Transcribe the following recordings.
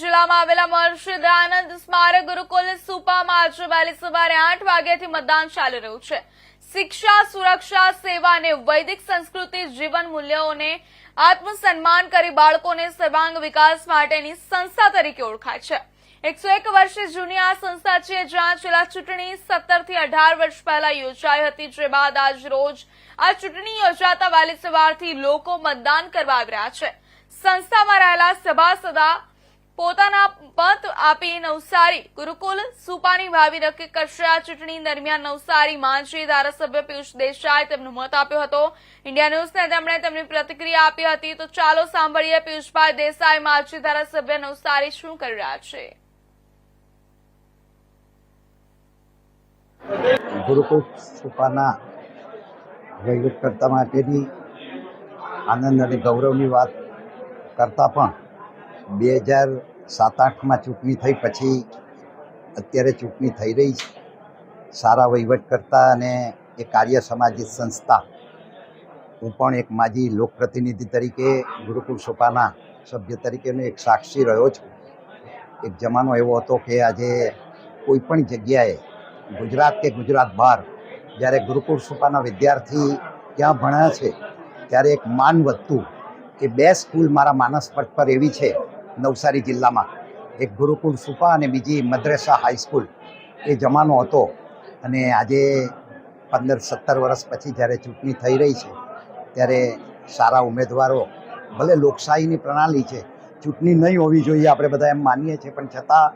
જિલ્લામાં આવેલા મહર્ષિ દયાનંદ સ્મારક ગુરુકુલ સુપામાં આજે વહેલી સવારે આઠ વાગ્યાથી મતદાન ચાલી રહ્યું છે. શિક્ષા, સુરક્ષા, સેવા અને વૈદિક સંસ્કૃતિ જીવન મૂલ્યોને આત્મસન્માન કરી બાળકોને સર્વાંગ વિકાસ માટેની સંસ્થા તરીકે ઓળખાય છે. એકસો એક વર્ષ જૂની આ સંસ્થા છે, જ્યાં છેલ્લા ચૂંટણી સત્તરથી અઢાર વર્ષ પહેલા યોજાઈ હતી, જે બાદ આજ રોજ આ ચૂંટણી યોજાતા વહેલી સવારથી લોકો મતદાન કરવા આવી રહ્યા છે. સંસ્થામાં રહેલા સભાસદા પોતાના મત આપી નવસારી ગુરુકુલ સુપાની ભાવિ નક્કી કરશે આ ચૂંટણી દરમિયાન નવસારીમાં ધારાસભ્ય પિયુષ દેસાઈ તેમનો મત આપ્યો હતો. ઇન્ડિયા ન્યૂઝને તેમણે તેમની પ્રતિક્રિયા આપી હતી. તો ચાલો સાંભળીએ પિયુષભાઈ દેસાઈ માજી ધારાસભ્ય નવસારી શું કરી રહ્યા છે. ગુરુકુલ સુપાના વહીવટકર્તા માટેની આનંદ અને ગૌરવની વાત કરતાં પણ બે હજાર સાત આઠમાં ચૂંટણી થઈ પછી અત્યારે ચૂંટણી થઈ રહી છે. સારા વહીવટકર્તા અને એ કાર્ય સમાજિક સંસ્થા, હું પણ એક માજી લોકપ્રતિનિધિ તરીકે, ગુરુકુળ સોપાના સભ્ય તરીકેનો એક સાક્ષી રહ્યો છું. એક જમાનો એવો હતો કે આજે કોઈ પણ જગ્યાએ, ગુજરાત કે ગુજરાત બહાર, જ્યારે ગુરુકુળ સુપાના વિદ્યાર્થી ત્યાં ભણ્યા છે, ત્યારે એક માન વધતું કે બે સ્કૂલ મારા માનસ પટ પર એવી છે નવસારી જિલ્લામાં એક ગુરુકુળ સુપા અને બીજી મદ્રેસા હાઈસ્કૂલ એ જમાનો હતો. અને આજે પંદર સત્તર વર્ષ પછી જ્યારે ચૂંટણી થઈ રહી છે, ત્યારે સારા ઉમેદવારો, ભલે લોકશાહીની પ્રણાલી છે, ચૂંટણી નહીં હોવી જોઈએ આપણે બધા એમ માનીએ છીએ, પણ છતાં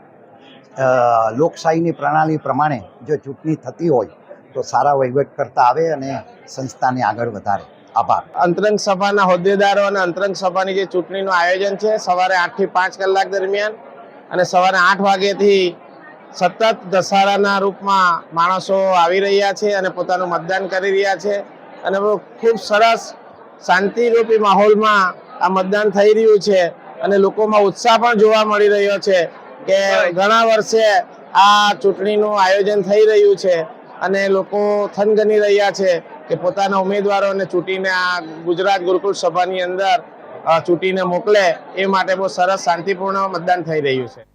લોકશાહીની પ્રણાલી પ્રમાણે જો ચૂંટણી થતી હોય, તો સારા વહીવટ કરતા આવે અને સંસ્થાને આગળ વધારે. આભાર. અંતરંગ સભાના હોદ્દેદારો અને અંતરંગ સભાની જે ચૂંટણીનું આયોજન છે, સવારે આઠથી પાંચ કલાક દરમિયાન અને સવારે આઠ વાગ્યાથી સતત દશહરાના રૂપમાં માણસો આવી રહ્યા છે અને પોતાનું મતદાન કરી રહ્યા છે. અને ખૂબ સરસ શાંતિરૂપી માહોલમાં આ મતદાન થઈ રહ્યું છે અને લોકોમાં ઉત્સાહ પણ જોવા મળી રહ્યો છે કે ઘણા વર્ષે આ ચૂંટણીનું આયોજન થઈ રહ્યું છે અને લોકો થનગની રહ્યા છે. કે પોતાના ઉમેદવારોને ચૂંટીને આ ગુજરાત ગુરુકુળ સભાની અંદર ચૂંટીને મોકલે એ માટે બહુ સરસ શાંતિપૂર્ણ મતદાન થઈ રહ્યું છે.